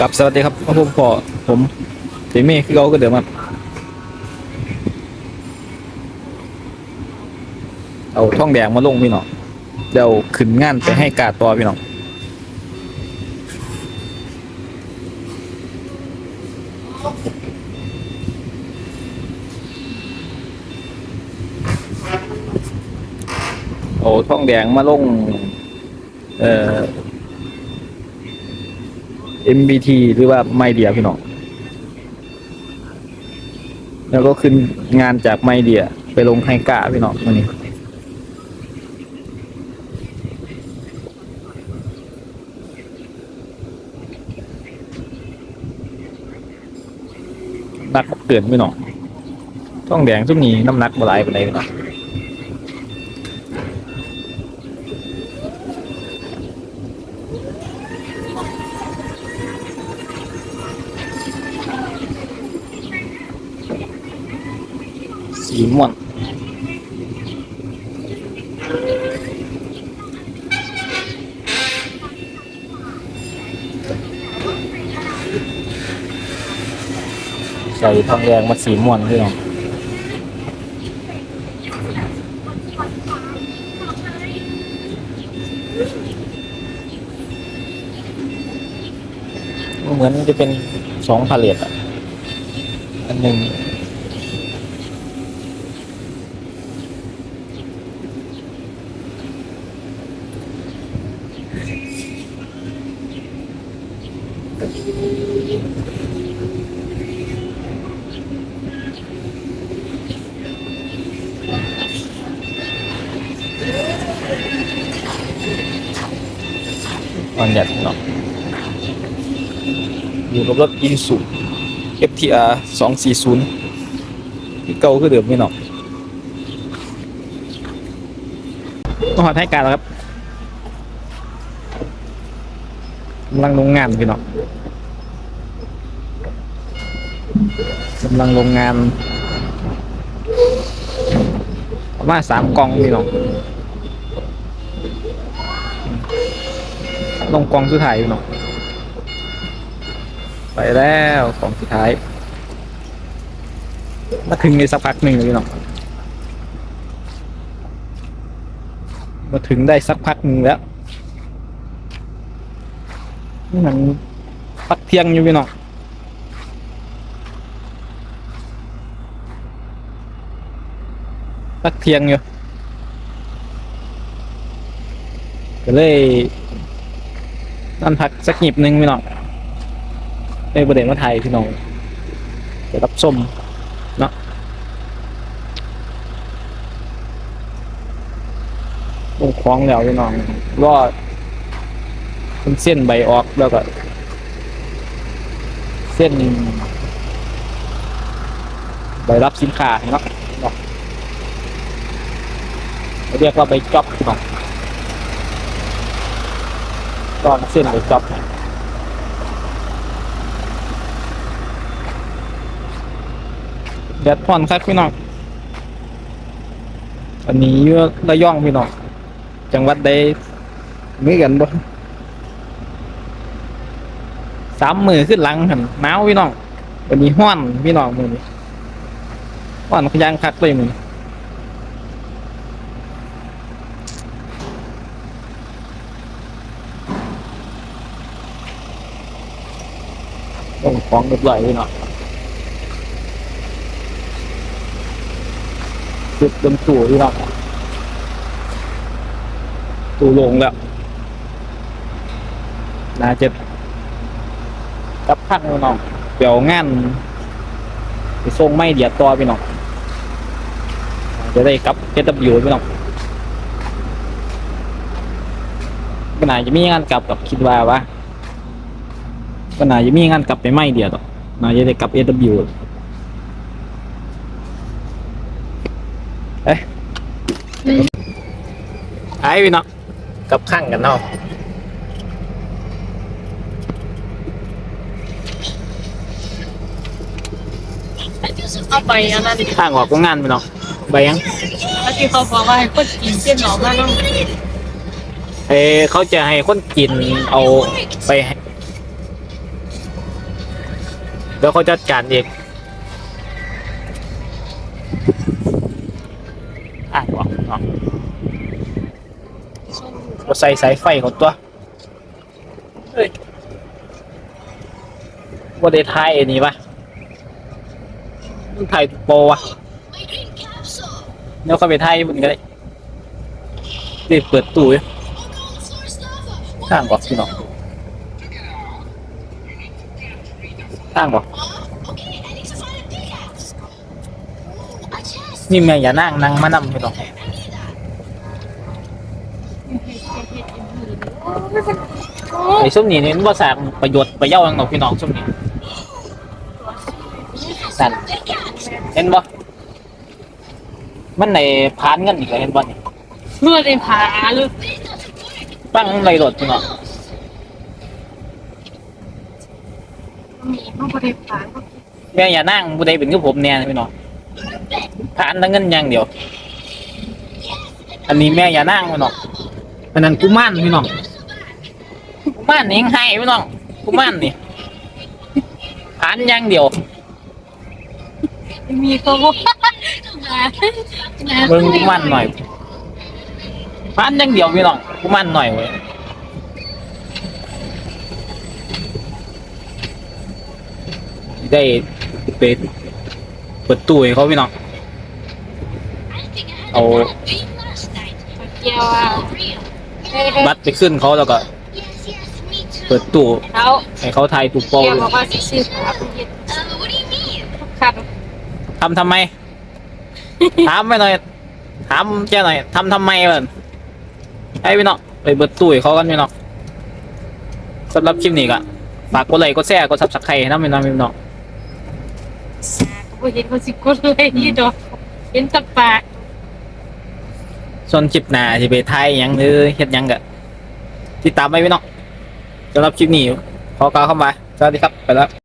กับสวัสดีครับผมพอผมเจมี่คือเขาก็เดิมครับเอาท่องแดงมาลงพี่น้องเดี๋ยวขึ้นงานไปให้กาดต่อพี่น้องเอาท่องแดงมาลง เอ่อ MBT หรือว่าไมเดียพี่น้องแล้วก็ขึ้นงานจากไมเดียไปลงไฮกาพี่น้องวันนี้นักเกินพี่น้องต้องแดงช่วงนี้น้ำหนักบหลายไปไหนพี่น้อง สีม่วงใส่ทองแดงมาสีม่วงพี่น้องเหมือนจะเป็นสองพาเลตอะ อันหนึ่ง ตอนยัดเนาะอยู่กับรถอินสุ FTR 240ที่เก่าคือเดิมไม่เนาะต้องหอดให้การแล้วครับกำลังลงงานพี่เนาะกำลังลงงานประมาณสามกองพี่เนาะ ลงกองสุดท้ายอยู่เนาะไปแล้วกองสุดท้าย มาถึงในสักพักหนึ่งเลยเนาะมาถึงได้สักพักหนึ่งแล้วนี่มันพักเที่ยงอยู่พี่เนาะพักเที่ยงอยู่ก็เลย นั่นพักสักหยิบหนึ่งพี่น้องในประเด็นว่าไทยพี่น้องจะรับส้มเนาะลงคล้องแล้วพี่น้องรอดเป็นเส้นใบออกแล้วก็ เส้นใบรับสินค้าเนาะเนาะเรียกว่าใบจ็อบพี่น้อง ตอนเส้นหรือจ็อบแดดพ่อนครับพี่น้องอันนี้เยอะระย่องพี่น้องจังหวัดใดไม่กันบ่สามมือขึ้นหลังหันหนาวพี่น้องวันนี้ห้อนพี่น้องมือนี้ห้อนขยังคักเลยมือนี้ ต้องของเรียบร้อยพี่น้องจุดเต็มตู้พี่น้องตู้ลงแล้วน่าจะกับพักพี่น้องเดี๋ยวงานไปส่งไม่เดียดต่อพี่น้องจะได้กับเจตับอยู่พี่น้องก็น่าจะมีงานกลับกับคิดว่าวะ ก็น่าจะมีงานกลับไปไม่เดียวต่อน่าจะได้กลับ AW เอ้ยไอ้พี่เนาะกลับข้างกันเนาะเข้าไปอันนั้นข้างออกก็งานพี่เนาะไปยังแล้วที่เขาบอกว่าให้คนกินเส้นหนอมากต้องเออเขาจะให้คนกินเอาไป เดี๋ยวเขาจัดการเองอะบอกเนาะเราใส่สายไฟของตัวเฮ้ยว่าได้ทายอันนี้ปะมันถ่ายโปรวะเดี๋ยวเข้าไปถ่ายมันก็ได้ได้เปิดตู้อยู่ข้างก่อนพี่น้อง ข้างก่อนนี่แม่อย่านั่งนั่งมานำพี่น้องไอ้ส้มนี่นี่มันบ่สร้างประโยชน์ประเย้าหยังหรอกพี่น้องส้มนี่นั่นเห็นบ่มันในพานเงินอีกแล้วเห็นบ่นี่เมื่อได้ผาหรือ ตั้งไรรถพี่น้อง มีเมื่อได้ผาก็แม่อย่านั่งผู้ใดเป็นคือผมแน่นะพี่น้องพานทั้งเงินอย่างเดียว อันนี้แม่อย่านั่งพี่น้องอันนั้นกุมารพี่น้องกุมารนี่ยังให้พี่น้องกุมารนี่พานอย่างเดียวมีเขาบอกนะเบิ่งกุมารหน่อยพานอย่างเดียวพี่น้องกุมารหน่อยเว้ย ได้ไปเปิดตู้ให้เขาพี่น้องเอาเกี่ยวอะบัตรไปขึ้นเขาแล้วก็ เปิดตู้เขาให้เขาทายตู้โป้เกี่ยวเลยบอกว่าสิซื้อผาเป็นเย็นครับทำทำไม ถามไปหน่อย ถามแกหน่อยทำทำไมเล่นไอ้พี่น้องไปเบิดตู้ให้เขากันพี่น้องสำหรับคลิปนี้ก็ฝากกดไลค์กดแชร์กดซับสไครต์นะพี่น้องพี่น้อง เขาเห็นเขาสิกดเลยยี่ดอกเห็นแตะปากส่วนคลิปหน้าจะไปไทยหยังหรือเฮ็ดหยังก็ติดตามไปพี่น้องสำหรับคลิปนี้ขอกล่าวคำว่าสวัสดีครับไปแล้ว